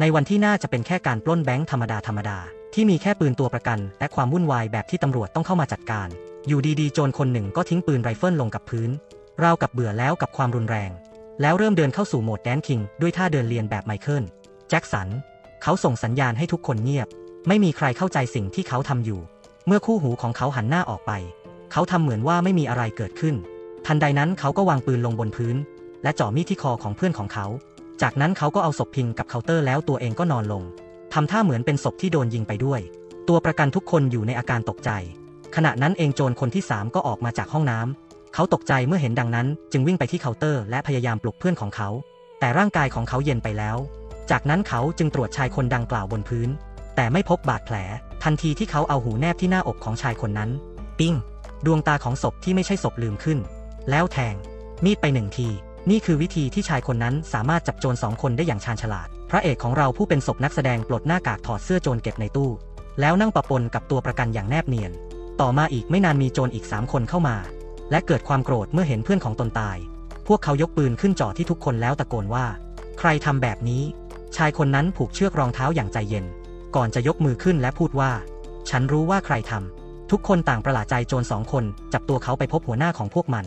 ในวันที่น่าจะเป็นแค่การปล้นแบงค์ธรรมดาธรรมดา ที่มีแค่ปืนตัวประกัน และความวุ่นวายแบบที่ตำรวจต้องเข้ามาจัดการ อยู่ดีๆ โจรคนหนึ่งก็ทิ้งปืนไรเฟิลลงกับพื้นราวกับเบื่อแล้วกับความรุนแรง แล้วเริ่มเดินเข้าสู่โหมดแดนคิงด้วยท่าเดินเรียนแบบไมเคิลแจ็คสัน เขาส่งสัญญาณให้ทุกคนเงียบ ไม่มีใครเข้าใจสิ่งที่เขาทำอยู่ เมื่อคู่หูของเขาหันหน้าออกไป เขาทำเหมือนว่าไม่มีอะไรเกิดขึ้น ทันใดนั้นเขาก็วางปืนลงบนพื้น และจ่อมีดที่คอของเพื่อนของเขา จากนั้นเขาก็เอาศพพิงกับเคาน์เตอร์แล้วตัวเองก็นอนลง ทำท่าเหมือนเป็นศพที่โดนยิงไปด้วย ตัวประกันทุกคนอยู่ในอาการตกใจ ขณะนั้นเองโจรคนที่สามก็ออกมาจากห้องน้ำ เขาตกใจเมื่อเห็นดังนั้น จึงวิ่งไปที่เคาน์เตอร์และพยายามปลุกเพื่อนของเขา แต่ร่างกายของเขาเย็นไปแล้ว จากนั้นเขาจึงตรวจชายคนดังกล่าวบนพื้น แต่ไม่พบบาดแผล ทันทีที่เขาเอาหูแนบที่หน้าอกของชายคนนั้น ปิ้ง ดวงตาของศพที่ไม่ใช่ศพลืมขึ้น แล้วแทง มีดไปหนึ่งที นี่คือวิธีที่ชายคนนั้นสามารถจับโจรสองคนได้อย่างชาญฉลาด พระเอกของเราผู้เป็นศพนักแสดงปลดหน้ากากถอดเสื้อโจรเก็บในตู้ แล้วนั่งประปนกับตัวประกันอย่างแนบเนียน ต่อมาอีกไม่นานมีโจรอีกสามคนเข้ามา และเกิดความโกรธเมื่อเห็นเพื่อนของตนตาย พวกเขายกปืนขึ้นจ่อที่ทุกคนแล้วตะโกนว่า ใครทำแบบนี้ ชายคนนั้นผูกเชือกรองเท้าอย่างใจเย็น ก่อนจะยกมือขึ้นและพูดว่า ฉันรู้ว่าใครทำทุกคนต่างประหลาดใจโจรสองคนจับตัวเขาไปพบหัวหน้าของพวกมัน